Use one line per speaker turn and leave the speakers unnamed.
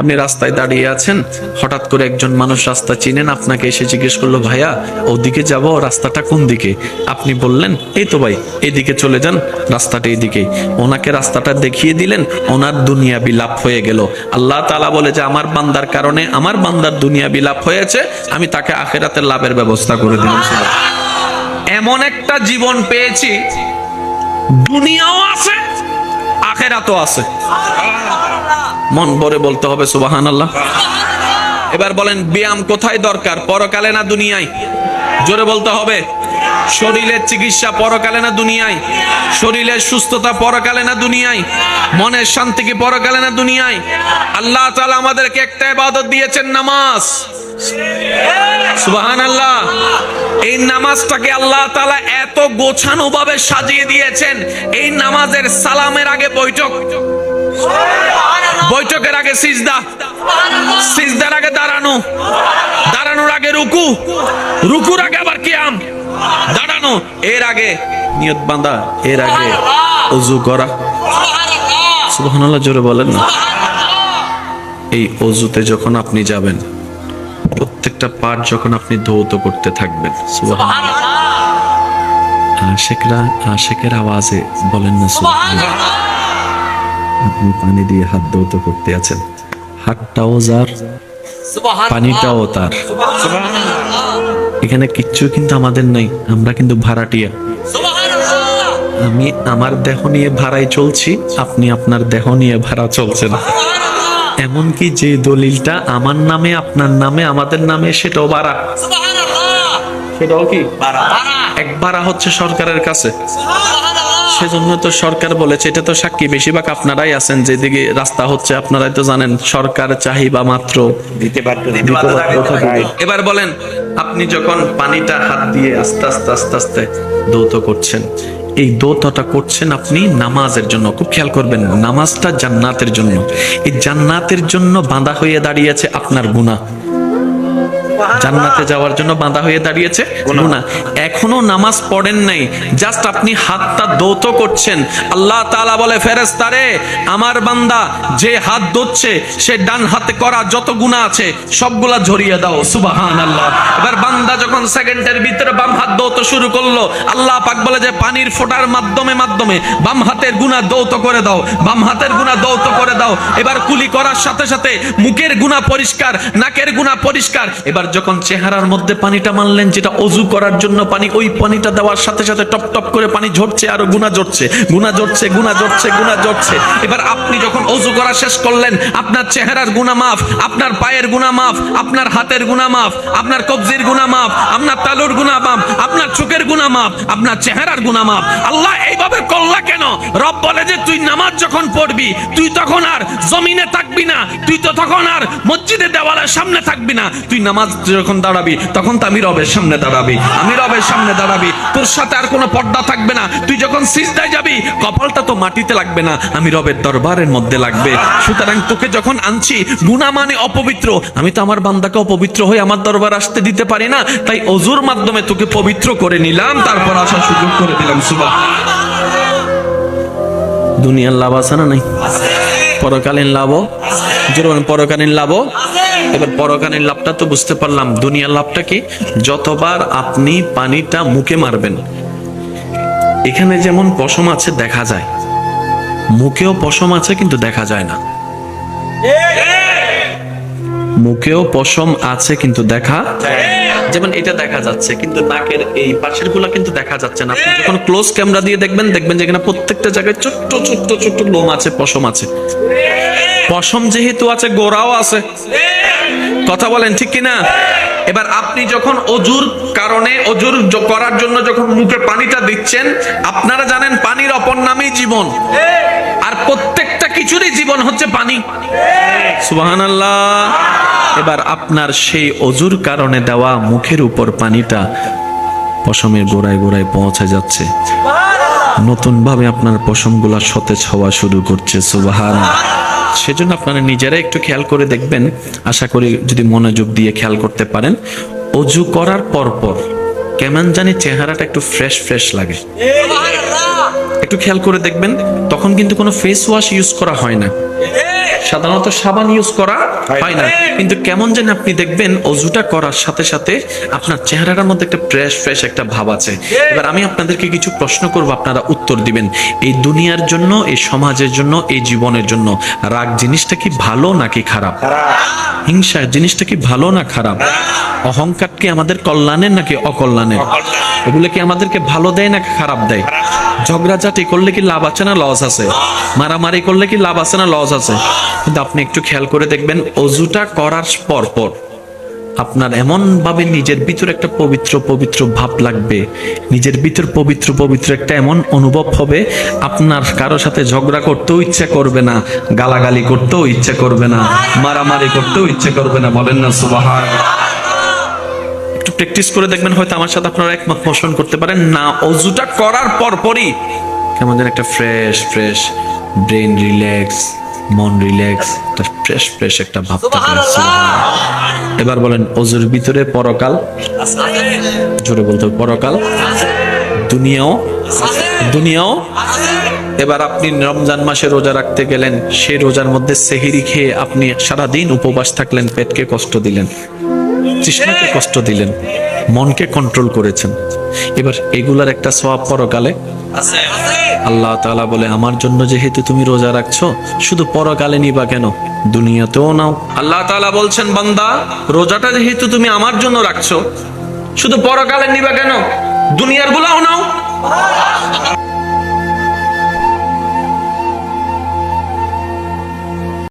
আপনি রাস্তায় দাঁড়িয়ে আছেন, হঠাৎ করে একজন মানুষ রাস্তা চিনেন, আপনাকে এসে জিজ্ঞেস করল, ভাইয়া, ওদিকে যাব, রাস্তাটা কোন দিকে? আপনি বললেন, এই তো ভাই, এদিকে চলে যান, রাস্তাটা এদিকেই ওনাকে রাস্তাটা দেখিয়ে দিলেন, ওনার দুনিয়া বিলাপ হয়ে গেল। আল্লাহ তালা বলে যে, আমার বান্দার কারণে আমার বান্দার দুনিয়া বিলাপ হয়েছে, আমি তাকে আখেরাতের লাভের ব্যবস্থা করে দিলাম। এমন একটা জীবন পেয়েছি, দুনিয়াও আছে, আখেরাতও আছে। মন ভরে বলতে হবে সুবাহান আল্লাহ এবার বলেন, ব্যায়াম কোথায় দরকার? পরকালে না দুনিয়ায়? জোরে বলতে হবে। শরীরের চিকিৎসা পরকালে না দুনিয়ায়? শরীরের সুস্থতা পরকালে না দুনিয়ায়? মনের শান্তি কি পরকালে না দুনিয়ায়? আল্লাহ তাআলা আমাদেরকে একটা ইবাদত দিয়েছেন, নামাজ। সুবাহান আল্লাহ এই নামাজটাকে আল্লাহ তাআলা এত গোছানো ভাবে সাজিয়ে দিয়েছেন। এই নামাজের সালামের আগে বৈঠক। বৈঠকের আগে সিজদা। সিজদার আগে দাঁড়ানো। দাঁড়ানোর আগে রুকু। রুকুর আগে আবার কিয়াম। দাঁড়ানো। এর আগে নিয়ত বাঁধা। এর আগে অজু করা। জোরে বলেন না। এই অজুতে যখন আপনি যাবেন, প্রত্যেকটা পাঠ যখন আপনি ধৌত করতে থাকবেন আশেকরা আশেকের আওয়াজে বলেন না, সুবহানাল্লাহ। আপনি পানি দিয়ে হাত ধৌত করতে আছেন। হাতটাও যার পানিটাও তার। এখানে কিচ্ছু কিন্তু আমাদের নাই আমরা কিন্তু ভাড়াটিয়া। আমি আমার দেহ নিয়ে ভাড়ায় চলছি আপনি আপনার দেহ নিয়ে ভাড়া চলছেন। এমনকি যে দলিলটা আমার নামে আপনার নামে আমাদের নামে সেটাও ভাড়া। সেটাও কি? এক ভাড়া হচ্ছে সরকারের কাছে। সেজন্য তো সরকার বলেছে এটা তো সাক্ষী। বেশিরভাগ আপনারাই আছেন যেদিকে রাস্তা হচ্ছে আপনারাই তো জানেন সরকার চাহিবা মাত্র।
দিতে।
এবার বলেন আপনি যখন পানিটা হাত দিয়ে আস্তে আস্তে আস্তে আস্তে দৌত করছেন এই দৌতটা করছেন আপনি নামাজের জন্য। খুব খেয়াল করবেন নামাজটা জান্নাতের জন্য। এই জান্নাতের জন্য বাঁধা হয়ে দাঁড়িয়েছে আপনার গুনাহ। জান্নাতে যাওয়ার জন্য বাঁধা হয়ে দাঁড়িয়েছে। গুনাহ। এখনও নামাজ পড়েন নাই। জাস্ট আপনি হাতটা দৌত করছেন। আল্লাহ তাআলা বলে ফেরেশতারে আমার বান্দা যে হাত ধরছে সে ডান হাতে করা যত গুনাহ আছে সবগুলা ঝরিয়ে দাও। সুবহানাল্লাহ। এবার বান্দা যখন সেকেন্ডের ভিতরে বাম হাত দৌত শুরু করল আল্লাহ পাক বলে যে পানির ফোঁটার মাধ্যমে মাধ্যমে বাম হাতের গুনাহ দৌত করে দাও। বাম হাতের গুনাহ দৌত করে দাও। এবার কুলি করার সাথে সাথে মুখের গুনাহ পরিষ্কার নাকের গুনাহ পরিষ্কার। এবার যখন চেহারার মধ্যে পানিটা মানলেন, যেটা অজু করার জন্য পানি, ওই পানিটা দেওয়ার সাথে সাথে টপ টপ করে পানি ঝরছে, আর গুণা ঝরছে গুণা ঝরছে গুণা ঝরছে গুণা ঝরছে। এবার আপনি যখন অজু করা শেষ করলেন, আপনার চেহারার গুণা মাফ, আপনার পায়ের গুণা মাফ, আপনার হাতের গুণা মাফ, আপনার কবজির গুণা মাফ, আপনার তালুর গুণা মাফ, আপনার চোখের গুণা মাফ, আপনার চেহারার গুণা মাফ। আল্লাহ এইভাবে করলা কেন? রব বলে যে, তুই নামাজ যখন পড়বি, তুই তখন আর জমিনে থাকবি না, তুই তো তখন আর মসজিদের দেওয়ালের সামনে থাকবি না, তুই নামাজ যখন দাঁড়াবি, তখন তো আমি রবের সামনে দাঁড়াবি। আমি রবের সামনে দাঁড়াবি। তোর সাথে আর কোনো পর্দা থাকবে না। তুই যখন সিজদায় যাবি, কপালটা তো মাটিতে লাগবে না। আমি রবের দরবারের মধ্যে লাগবে। সুতরাং তোকে যখন আনছি গুনাহ মানে অপবিত্র। আমি তো আমার বান্দাকে অপবিত্র হয়ে আমার দরবার আসতে দিতে পারি না। তাই অজুর মাধ্যমে তোকে পবিত্র করে নিলাম। তারপর আসার সুযোগ করে দিলাম সুবাহ দুনিয়ার লাভ আছে না নাই? পরকালীন লাভও। যেরকম পরকালীন লাভও। এবার পরকালীন লাভটা তো বুঝতে পারলাম। দুনিয়ার লাভটা কি? যতবার আপনি পানিটা মুখে মারবেন। এখানে যেমন পশম আছে, দেখা যায়। মুখেও পশম আছে, কিন্তু দেখা যায় না। মুখেও পশম আছে, কিন্তু দেখা যেমন এটা দেখা যাচ্ছে, কিন্তু নাকের এই পাশেরগুলা কিন্তু দেখা যাচ্ছে না। আপনি যখন ক্লোজ ক্যামেরা দিয়ে দেখবেন দেখবেন যে এখানে প্রত্যেকটা জায়গায় ছোট্ট ছোট্ট ছোট্ট লোম আছে, পশম আছে। পশম যেহেতু আছে, গোড়াও আছে। কথা বলেন ঠিক কিনা? এবার আপনি যখন অজুর কারণে, অজুর করার জন্য যখন মুখে পানিটা দিচ্ছেন, আপনারা জানেন পানির অপর নামই জীবন। আর প্রত্যেকটা কিছুরই জীবন হচ্ছে পানি। সুবাহান এবার আপনার সেই অজুর কারণে দেওয়া মুখের উপর পানিটা পশমের গোড়ায় গোড়ায় পৌঁছে যাচ্ছে। নতুন ভাবে আপনার পশমগুলা সতেজ হওয়া শুরু করছে সুবাহান সেজন্য আপনারা নিজেরা একটু খেয়াল করে দেখবেন। আশা করি যদি মনোযোগ দিয়ে খেয়াল করতে পারেন। অজু করার পর পর কেমন জানি চেহারাটা একটু ফ্রেশ ফ্রেশ লাগে। একটু খেয়াল করে দেখবেন, তখন কিন্তু কোনো ফেস ওয়াশ ইউজ করা হয় না। সাধারণত সাবান ইউজ করা হয় না। কিন্তু কেমন যেন আপনি দেখবেন অজুটা করার সাথে সাথে আপনার চেহারাটার মধ্যে একটা ফ্রেশ ফ্রেশ একটা ভাব আছে। এবার আমি আপনাদেরকে কিছু প্রশ্ন করব আপনারা উত্তর দিবেন। এই দুনিয়ার জন্য এই সমাজের জন্য এই জীবনের জন্য রাগ জিনিসটা কি ভালো নাকি খারাপ? হিংসা জিনিসটা কি ভালো না খারাপ? অহংকার কি আমাদের কল্যাণের নাকি অকল্যাণের? এগুলো কি আমাদেরকে ভালো দেয় না খারাপ দেয়? ঝগড়াঝাটি করলে কি লাভ আছে না লস আছে? মারামারি করলে কি লাভ আছে না লস আছে? কিন্তু আপনি একটু খেয়াল করে দেখবেন, অজুটা করার পর পর আপনার এমন ভাবে নিজের ভিতর একটা পবিত্র পবিত্র ভাব লাগবে। নিজের ভিতর পবিত্র পবিত্র একটা এমন অনুভব হবে, আপনার কারও সাথে ঝগড়া করতেও ইচ্ছা করবে না, গালাগালি করতেও ইচ্ছা করবে না, মারামারি করতেও ইচ্ছা করবে না, বলেন না সুবাহান একটু প্র্যাকটিস করে দেখবেন, হয়তো আমার সাথে আপনারা একমত পোষণ করতে পারেন। না, অজুটা করার পর পরই কেমন যেন একটা ফ্রেশ ফ্রেশ ব্রেন রিল্যাক্স মন রিল্যাক্স একটা ফ্রেশ ফ্রেশ একটা ভাব থাকে এবার বলেন অজুর ভিতরে পরকাল? জোরে বলতে পরকাল। দুনিয়াও? দুনিয়াও? এবার আপনি রমজান মাসে রোজা রাখতে গেলেন সেই রোজার মধ্যে সেহিরি খেয়ে আপনি সারাদিন উপবাস থাকলেন পেটকে কষ্ট দিলেন তৃষ্ণাকে কষ্ট দিলেন মনকে কন্ট্রোল করেছেন। এবার এগুলার একটা সওয়াব পরকালে আল্লাহ তালা বলে আমার জন্য যেহেতু তুমি রোজা রাখছো শুধু পরকালে নিবা কেন? দুনিয়াতেও নাও। আল্লাহ তালা বলছেন বান্দা রোজাটা যেহেতু তুমি আমার জন্য রাখছো শুধু পরকালে নিবা কেন? দুনিয়ার গুলাও নাও।